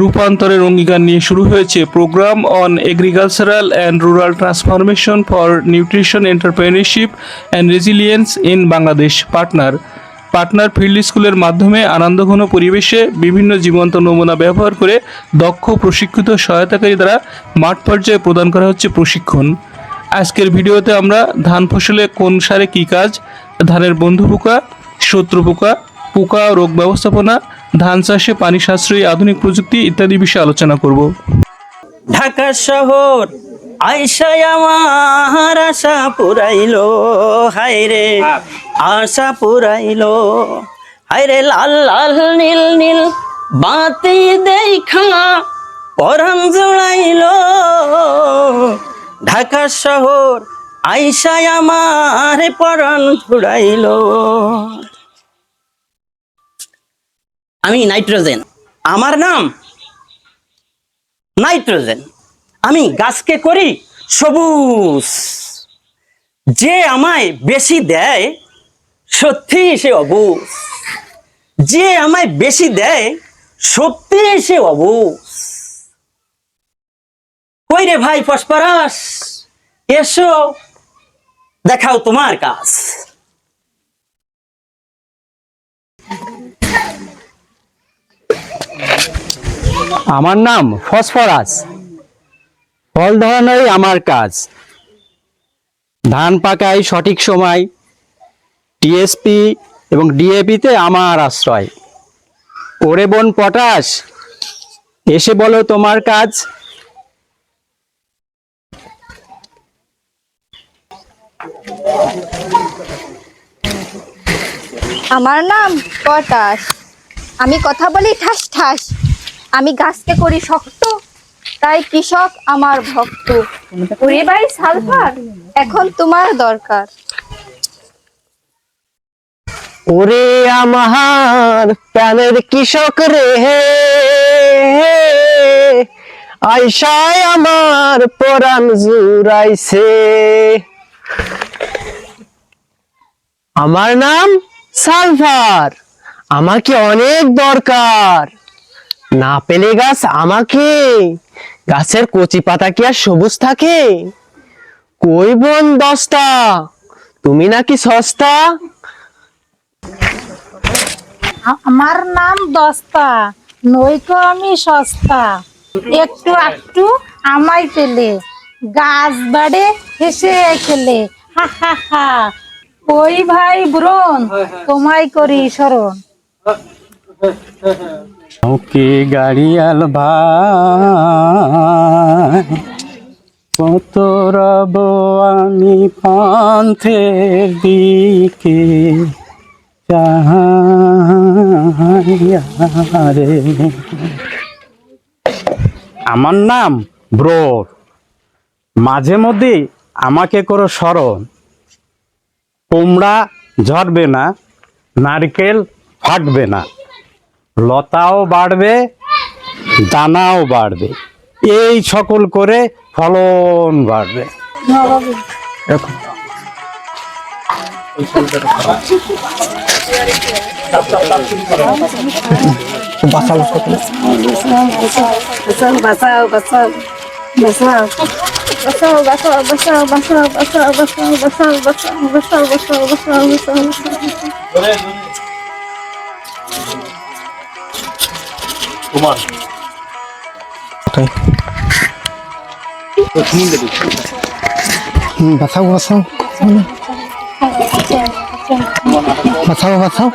রূপান্তরের অঙ্গীকার নিয়ে শুরু হয়েছে program on agricultural and rural transformation for nutrition entrepreneurship and resilience in Bangladesh partner partner field স্কুলের মাধ্যমে আনন্দঘন পরিবেশে বিভিন্ন জীবন্ত নমুনা ব্যবহার করে দক্ষ প্রশিক্ষিত সহায়তাকারী দ্বারা মাঠ পর্যায়ে প্রদান করা হচ্ছে প্রশিক্ষণ। আজকের ভিডিওতে আমরা ধান ফসলে কোন সারে কী কাজ, ধানের বন্ধু পোকা, শত্রু পোকা পোকা রোগ ব্যবস্থাপনা ধান চাষে পানি সাশ্রয়ী আধুনিক প্রযুক্তি ইত্যাদি বিষয়ে আলোচনা করব। ঢাকা শহর আইসাই আমার আশা পুরাইলো হায়রে আশা পুরাইলো। হায়রে লাল লাল, নীল নীল, বাতি দেখা পরাণ জোড়াইলো। ঢাকা শহর আইসাই আমার পরাণ জুড়াইলো। আমি নাইট্রোজেন। আমার নাম নাইট্রোজেন। আমি গাছকে করি সবুজ। যে আমায় বেশি দেয় সত্যি সে অবুজ। যে আমায় বেশি দেয় সত্যি সে অবুজ। কই রে ভাই ফসফরাস? এসো, দেখাও তোমার কাজ। আমার নাম ফসফরাস। ফল ধরানোই আমার কাজ। ধান পাকাই সঠিক সময়। টিএসপি এবং ডিএপিতে আমার আশ্রয়। ওরে বোন পটাশ, এসে বলো তোমার কাজ। আমার নাম পটাশ। আমি কথা বলি ঠাস ঠাস। আমি গাছকে করি শক্ত, তাই কৃষক আমার ভক্ত। ওরে ভাই, সালফার, এখন তোমার দরকার। ওরে আমার প্রাণের কৃষক রে আইসায় আমার পরাণ জুড়াইছে। আমার নাম সালভার আমাকে অনেক দরকার? না পেলে গাছ আমাকে। গাছের কচি পাতা কি আর সবুজ থাকে? কই বোন দশটা? তুমি নাকি সস্তা? আমার নাম দস্তা নইকো আমি সস্তা। একটু একটু আমায় পেলে, গাছ বাড়ে, হেসে খেলে, হা হা হা। ওই ভাই ব্রণ, তোমায় করি স্মরণ ওকে গাড়িয়াল ভাই, কত রব আমি পন্থের দিকে রে আমার নাম ব্রোর, মাঝে মধ্যে আমাকে করো স্মরণ। কুমড়া ঝরবে না, নারকেল ফাটবে না। লতাও বাড়বে দানাও বাড়বে। এই সকল করে ফলন বাড়বে। তোমার। মানে? বাঁচাও বাঁচাও। বাঁচাও বাঁচাও।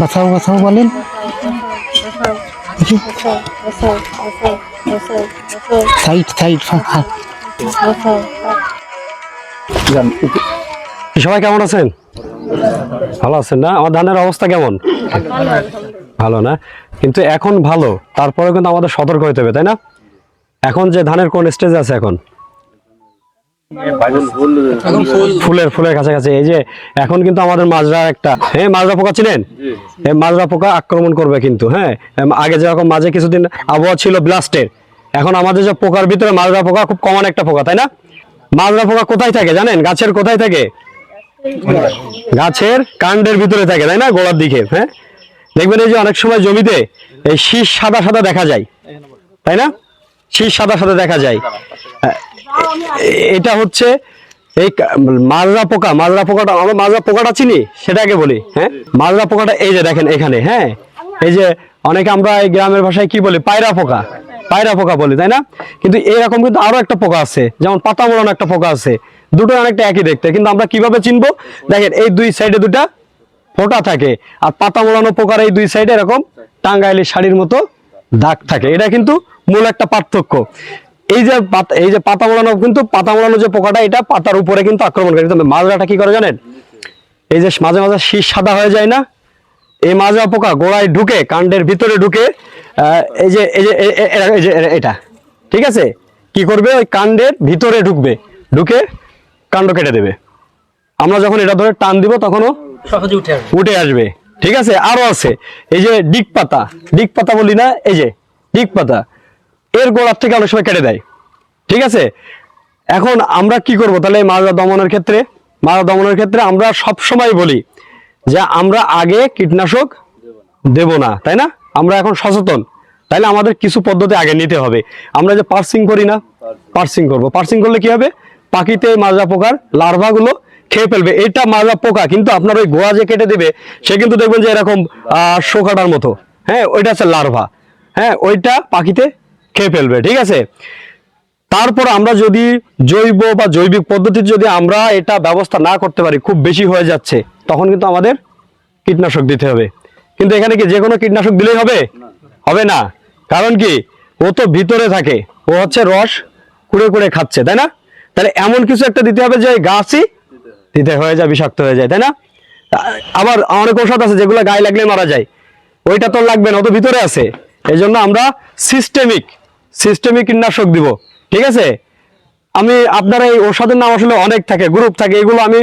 বাঁচাও বাঁচাও বলেন। সাইড সাইড সবাই কেমন আছেন? ভালো আছেন না? আমার ধানের অবস্থা কেমন? ভালো না? কিন্তু এখন ভালো তারপরে কিন্তু আমাদের সতর্ক হইতে হবে, তাই না? এখন যে ধানের কোন স্টেজে আছে এখন? ফুলের ফুলের কাছাকাছি। এই যে, এখন কিন্তু আমাদের মাজরা একটা হ্যাঁ মাজরা পোকা ছিলেন মাজরা পোকা আক্রমণ করবে কিন্তু হ্যাঁ? আগে যেরকম মাঝে কিছুদিন আবহাওয়া ছিল ব্লাস্টের এখন আমাদের যে পোকার ভিতরে মাজরা পোকা খুব কমন একটা পোকা, তাই না? মাজরা পোকা কোথায় থাকে জানেন? গাছের কোথায় থাকে? গাছের কাণ্ডের ভিতরে থাকে, তাই না? গোড়ার দিকে হ্যাঁ? দেখবেন এই যে অনেক সময় জমিতে এই শীষ সাদা সাদা দেখা যায়, তাই না? শীষ সাদা সাদা দেখা যায়। এটা হচ্ছে এই মাজরা পোকা, মাজরা পোকাটা, আমরা মাজরা পোকাটা চিনি? সেটাকে বলি হ্যাঁ? মাজরা পোকাটা এই যে দেখেন এখানে হ্যাঁ? এই যে অনেকে আমরা এই গ্রামের ভাষায় কি বলি? পায়রা পোকা। পায়রা পোকা বলি, তাই না? কিন্তু এরকম কিন্তু আরও একটা পোকা আছে, যেমন পাতা মোড়ানো একটা পোকা আছে। দুটো অনেকটা একই দেখতে, কিন্তু আমরা কীভাবে চিনবো? দেখেন, এই দুই সাইডে দুটা ফোঁটা থাকে, আর পাতা মোড়ানো পোকার এই দুই সাইডে এরকম টাঙ্গাইলি শাড়ির মতো দাগ থাকে। এটা কিন্তু মূল একটা পার্থক্য। এই যে এই যে পাতা মোড়ানো কিন্তু পাতা মোড়ানো যে পোকাটা, এটা পাতার উপরে কিন্তু আক্রমণ করে কিন্তু মাজরাটা কি করে জানেন? এই যে মাঝে মাঝে শীষ সাদা হয়ে যায় না? এই মাজরা পোকা গোড়ায় ঢুকে, কাণ্ডের ভিতরে ঢুকে এই যে এই যে এই যে এটা। ঠিক আছে? কি করবে? ওই কাণ্ডের ভিতরে ঢুকবে। ঢুকে কাণ্ড কেটে দেবে। আমরা যখন এটা ধরে টান দিব তখনও সহজে উঠে আসবে। উঠে আসবে। ঠিক আছে? আরও আছে। এই যে ডিক পাতা। ডিক পাতা বলি না এই যে ডিক পাতা। এর গোড়ার থেকে অনেক সময় কেটে দেয়। ঠিক আছে? এখন আমরা কি করব? তাহলে মাজরা দমনের ক্ষেত্রে মাজরা দমনের ক্ষেত্রে আমরা সব সময় বলি যে আমরা আগে কীটনাশক দেব না। তাই না? আমরা এখন সচেতন। তাহলে আমাদের কিছু পদ্ধতি আগে নিতে হবে। আমরা যে পার্সিং করি না পার্সিং করব। পার্সিং করলে কি হবে? পাখিতে মাজরা পোকার লার্ভাগুলো খেয়ে ফেলবে। এটা মাজরা পোকা, কিন্তু আপনার ওই গোড়া যে কেটে দেবে, সে কিন্তু দেখবেন যে এরকম শোকাটার মতো। হ্যাঁ ওইটা হচ্ছে লার্ভা হ্যাঁ ওইটা পাখিতে খেয়ে ফেলবে, ঠিক আছে? তারপর আমরা যদি জৈব বা জৈবিক পদ্ধতির যদি আমরা এটা ব্যবস্থা না করতে পারি, খুব বেশি হয়ে যাচ্ছে, তখন কিন্তু আমাদের কীটনাশক দিতে হবে। কিন্তু এখানে কি যে কোনো কীটনাশক দিলেই হবে? হবে না। কারণ কি? ও তো ভিতরে থাকে। ও হচ্ছে রস কুড়ে কুড়ে খাচ্ছে তাই না? তাহলে এমন কিছু একটা দিতে হবে যে গাছই দিতে হয়ে। যায় বিষাক্ত হয়ে যায় তাই না? আবার অনেক ঔষধ আছে যেগুলো গায়ে লাগলে মারা যায়। ওইটা তো লাগবে না ও তো ভিতরে আছে। এই জন্য আমরা সিস্টেমিক সিস্টেমিক কীটনাশক দিব ঠিক আছে? আমি আপনার এই ওষুধের নাম আসলে অনেক থাকে গ্রুপ থাকে এগুলো আমি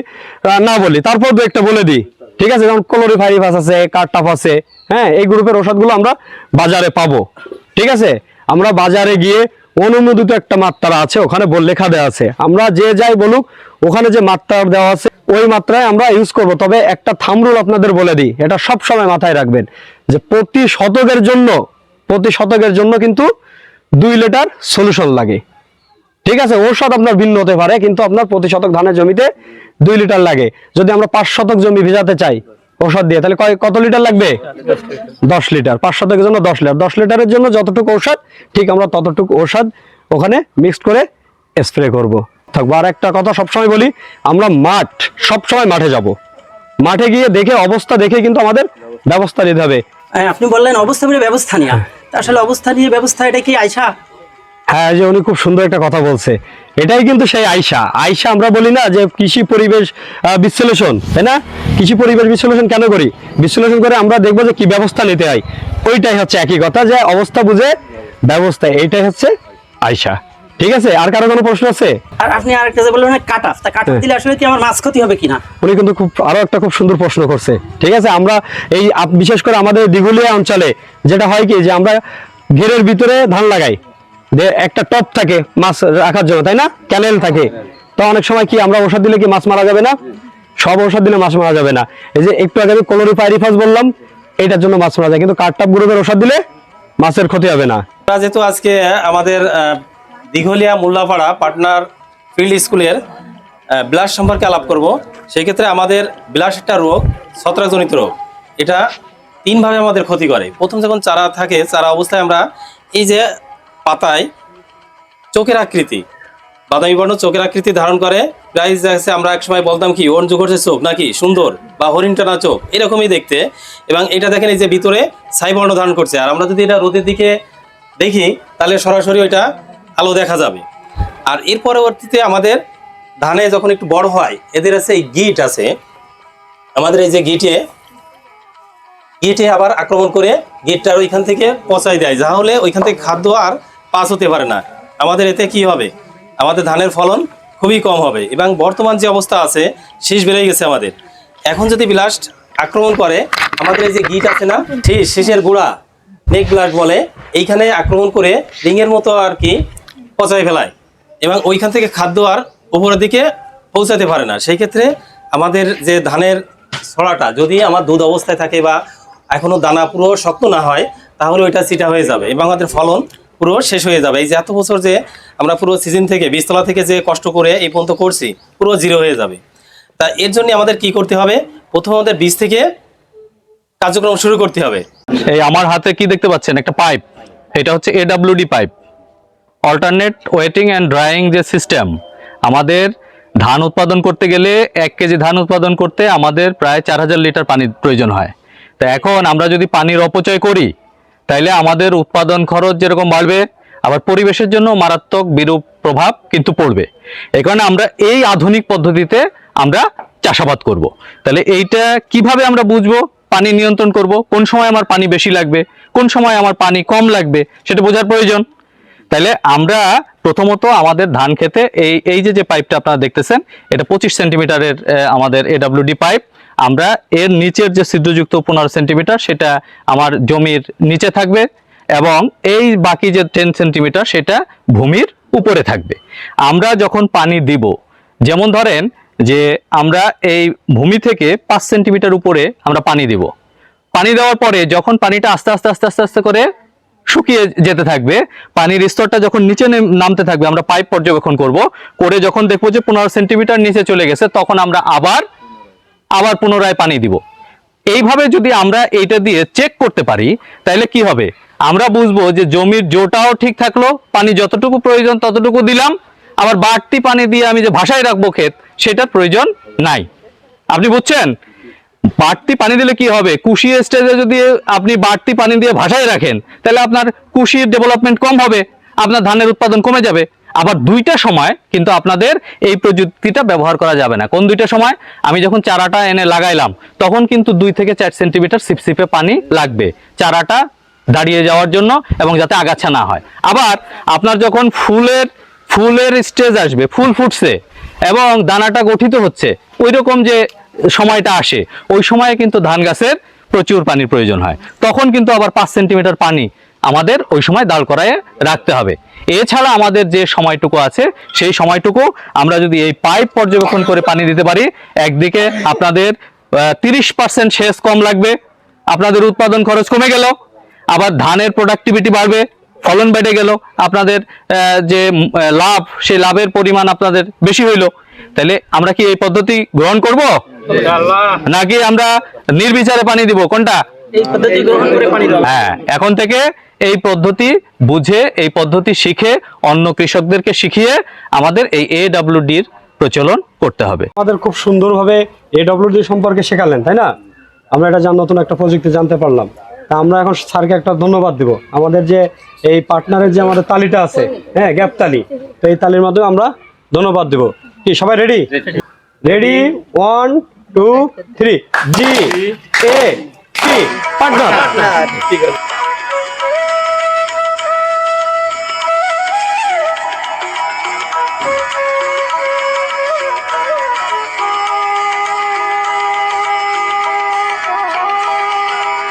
না বলি। তারপর দু একটা বলে দিই। ঠিক আছে, যেমন ক্লোরিফাইরিফাস আছে কার্টাফ আছে হ্যাঁ এই গ্রুপের ওষুধগুলো আমরা বাজারে পাবো। ঠিক আছে? আমরা বাজারে গিয়ে অনুমোদিত একটা মাত্রা আছে, ওখানে লেখা দেওয়া আছে। আমরা যে যাই বলুক, ওখানে যে মাত্রা দেওয়া আছে, ওই মাত্রায় আমরা ইউজ করব। তবে একটা থামরুল আপনাদের বলে দিই, এটা সব সময় মাথায় রাখবেন, যে প্রতি শতকের জন্য, প্রতি শতকের জন্য কিন্তু দুই লিটার সলিউশন লাগে। ঠিক আছে ঔষধ আপনার ভিন্ন হতে পারে কিন্তু আপনার প্রতি শতক ধানের জমিতে দুই লিটার লাগে। যদি আমরা পাঁচ শতক জমি ভেজাতে চাই ঔষধ দিয়ে তাহলে কয়- কত লিটার লাগবে? দশ লিটার। পাঁচ শতকের জন্য দশ লিটার। দশ লিটারের জন্য যতটুকু ঔষধ ঠিক আমরা ততটুকু ঔষধ ওখানে মিক্সড করে স্প্রে করব। থাকব আর একটা কথা সবসময় বলি আমরা মাঠ সবসময় মাঠে যাব। মাঠে গিয়ে দেখে অবস্থা দেখে কিন্তু আমাদের ব্যবস্থা নিতে হবে। হ্যাঁ, আপনি বললেন অবস্থা নিয়ে ব্যবস্থা নিয়ে। তা আসলে অবস্থা নিয়ে ব্যবস্থা এটা কি আয়সা? হ্যাঁ যে উনি খুব সুন্দর একটা কথা বলছে। এটাই কিন্তু সেই আয়সা আয়সা আমরা বলি না যে কৃষি পরিবেশ বিশ্লেষণ তাই না? কৃষি পরিবেশ বিশ্লেষণ কেন করি? বিশ্লেষণ করে আমরা দেখব যে কি ব্যবস্থা নিতে হয়। ওইটাই হচ্ছে একই কথা যে অবস্থা বুঝে ব্যবস্থা এইটাই হচ্ছে আয়সা ঠিক আছে? আর কারও কোনো প্রশ্ন আছে? আর আপনি আরেকটা যে বললেন কাট অফ তা কাট হ্যাঁ। অফ দিলে আসলে কি আমার মাছ ক্ষতি হবে কিনা? উনি কিন্তু খুব আরও একটা খুব সুন্দর প্রশ্ন করছে। ঠিক আছে? আমরা এই বিশেষ করে আমাদের দিঘুলিয়া অঞ্চলে যেটা হয় কি যে আমরা ঘেরের ভিতরে ধান লাগাই। যে একটা টপ থাকে মাছ রাখার জন্য, তাই না? ক্যানেল থাকে। তো অনেক সময় কি, আমরা ওষুধ দিলে কি মাছ মারা যাবে না? সব ওষুধ দিলে মাছ মারা যাবে না। এই যে একটু আগে আমি ক্লোরিপাইরিফাস বললাম, এটার জন্য মাছ মারা যায়। কিন্তু কার্টাপ গ্রুপের ওষুধ দিলে মাছের ক্ষতি হবে না। যেহেতু আজকে আমাদের দীঘলিয়া মোল্লাপাড়া পার্টনার ফিল্ড স্কুলের ব্লাস সম্পর্কে আলাপ করব। সেই ক্ষেত্রে আমাদের ব্লাস একটা রোগ, ছত্রাকজনিত রোগ। এটা তিনভাবে আমাদের ক্ষতি করে। প্রথম যখন চারা থাকে, চারা অবস্থায় আমরা এই যে পাতায় চোখের আকৃতি। বাদামি বর্ণ চোখের আকৃতি ধারণ করে। প্রায় যাচ্ছে আমরা একসময় বলতাম কি ওর করছে চোখ নাকি সুন্দর? বা হরিণ টানা চোখ। এরকমই দেখতে। এবং এটা দেখেন এই যে ভিতরে ছাই বর্ণ ধারণ করছে। আর আমরা যদি এটা রোদের দিকে দেখি, তাহলে সরাসরি ওইটা আলো দেখা যাবে। আর এর পরবর্তীতে আমাদের ধানে যখন একটু বড় হয়, এদের আছে এই গিট আছে। আমাদের এই যে গিটে গিটে আবার আক্রমণ করে গিটটার ওইখান থেকে পচাই দেয়। যা হলে ওইখান থেকে খাদ্য আর পাস হতে পারে না। আমাদের এতে কি হবে? আমাদের ধানের ফলন খুবই কম হবে এবং বর্তমান যে অবস্থা আছে, শীষ বেড়ে গেছে আমাদের। এখন যদি ব্লাস্ট আক্রমণ করে, আমাদের এই যে গিট আছে না, ঠিক শেষের গুড়া, নেক ব্লাস্ট বলে, এইখানে আক্রমণ করে রিংয়ের মতো আর কি পচাই ফেলায় এবং ওইখান থেকে খাদ্য আর উপরের দিকে পৌঁছাতে পারে না। সেই ক্ষেত্রে আমাদের যে ধানের ছড়াটা, যদি আমার দুধ অবস্থায় থাকে বা এখনও দানা পুরো শক্ত না হয়, তাহলে ওইটা চিটা হয়ে যাবে এবং আমাদের ফলন পুরো শেষ হয়ে যাবে। এই যে এত বছর যে আমরা পুরো সিজন থেকে, বীজতলা থেকে যে কষ্ট করে এই পর্যন্ত করছি, পুরো জিরো হয়ে যাবে। তা এর জন্য আমাদের কি করতে হবে? প্রথম আমাদের বীজ থেকে কার্যক্রম শুরু করতে হবে। এই আমার হাতে কি দেখতে পাচ্ছেন? একটা পাইপ। এটা হচ্ছে AWD pipe. Alternate wetting and drying যে সিস্টেম আমাদের ধান উৎপাদন করতে গেলে এক কেজি ধান উৎপাদন করতে আমাদের প্রায় চার হাজার লিটার পানির প্রয়োজন হয়। তো এখন আমরা যদি পানির অপচয় করি তাইলে আমাদের উৎপাদন খরচ যেরকম বাড়বে, আবার পরিবেশের জন্য মারাত্মক বিরূপ প্রভাব কিন্তু পড়বে। এই কারণে আমরা এই আধুনিক পদ্ধতিতে আমরা চাষাবাদ করব। তাহলে এইটা কীভাবে আমরা বুঝব? পানি নিয়ন্ত্রণ করব। কোন সময় আমার পানি বেশি লাগবে? কোন সময় আমার পানি কম লাগবে? সেটা বোঝার প্রয়োজন। তাহলে আমরা প্রথমত আমাদের ধান খেতে এই এই যে যে পাইপটা আপনারা দেখতেছেন, এটা পঁচিশ সেন্টিমিটারের আমাদের এডাব্লিউডি পাইপ। আমরা এর নিচের যে ছিদ্রযুক্ত পনেরো সেন্টিমিটার, সেটা আমার জমির নিচে থাকবে এবং এই বাকি যে টেন সেন্টিমিটার, সেটা ভূমির উপরে থাকবে। আমরা যখন পানি দিব, যেমন ধরেন যে আমরা এই ভূমি থেকে পাঁচ সেন্টিমিটার উপরে আমরা পানি দিব। পানি দেওয়ার পরে যখন পানিটা আস্তে আস্তে আস্তে আস্তে আস্তে করে শুকিয়ে যেতে থাকবে, পানির স্তরটা যখন নিচে নেম- নামতে থাকবে, আমরা পাইপ পর্যবেক্ষণ করব, করে যখন দেখব যে পনেরো সেন্টিমিটার নিচে চলে গেছে, তখন আমরা আবার আবার পুনরায় পানি দিব। এইভাবে যদি আমরা এইটা দিয়ে চেক করতে পারি, তাহলে কি হবে? আমরা বুঝব যে জমির জোটাও ঠিক থাকল, পানি যতটুকু প্রয়োজন ততটুকু দিলাম, আবার বাড়তি পানি দিয়ে আমি যে ভাষায় রাখব ক্ষেত, সেটার প্রয়োজন নাই। আপনি বুঝছেন? বাড়তি পানি দিলে কি হবে? কুশি স্টেজে যদি আপনি বাড়তি পানি দিয়ে ভাষায় রাখেন, তাহলে আপনার কুশির ডেভেলপমেন্ট কম হবে, আপনার ধানের উৎপাদন কমে যাবে। আবার দুইটা সময় কিন্তু আপনাদের এই প্রযুক্তিটা ব্যবহার করা যাবে না। কোন দুইটা সময়? আমি যখন চারাটা এনে লাগাইলাম, তখন কিন্তু দুই থেকে চার সেন্টিমিটার সিপসিপে পানি লাগবে। চারাটা দাঁড়িয়ে যাওয়ার জন্য এবং যাতে আগাছা না হয়। আবার আপনার যখন ফুলের ফুলের স্টেজ আসবে, ফুল ফুটছে এবং দানাটা গঠিত হচ্ছে ওই রকম যে সময়টা আসে, ওই সময়ে কিন্তু ধান গাছের প্রচুর পানির প্রয়োজন হয়। তখন কিন্তু আবার পাঁচ সেন্টিমিটার পানি আমাদের ওই সময় দাঁড় করায় রাখতে হবে। এছাড়া আমাদের যে সময়টুকু আছে সেই সময়টুকু আমরা যদি এই পাইপ পর্যবেক্ষণ করে পানি দিতে পারি একদিকে আপনাদের তিরিশ পার্সেন্ট সেচ কম লাগবে আপনাদের উৎপাদন খরচ কমে গেল আবার ধানের প্রোডাক্টিভিটি বাড়বে ফলন বেড়ে গেল আপনাদের আহ, যে লাভ সেই লাভের পরিমাণ আপনাদের বেশি হইল। তাহলে আমরা কি এই পদ্ধতি গ্রহণ করব? নাকি আমরা নির্বিচারে পানি দিব? কোনটা? এই পদ্ধতি গ্রহণ করে পানি হ্যাঁ এখন থেকে এই পদ্ধতি বুঝে এই পদ্ধতি শিখে অন্য কৃষকদেরকে শিখিয়ে আমাদের এই এডব্লিউডির প্রচলন করতে হবে। আমাদের খুব সুন্দরভাবে এডব্লিউডি সম্পর্কে শেখালেন তাই না? আমরা এটা জান নতুন একটা প্রযুক্তি জানতে পারলাম। তা আমরা এখন স্যারকে একটা ধন্যবাদ দিব। আমাদের যে এই পার্টনারের যে আমাদের তালিটা আছে হ্যাঁ গ্যাপ তালি তো এই তালির মাধ্যমে আমরা ধন্যবাদ দিব। কি সবাই ready? Ready? One two three. জি এ পার্টনার।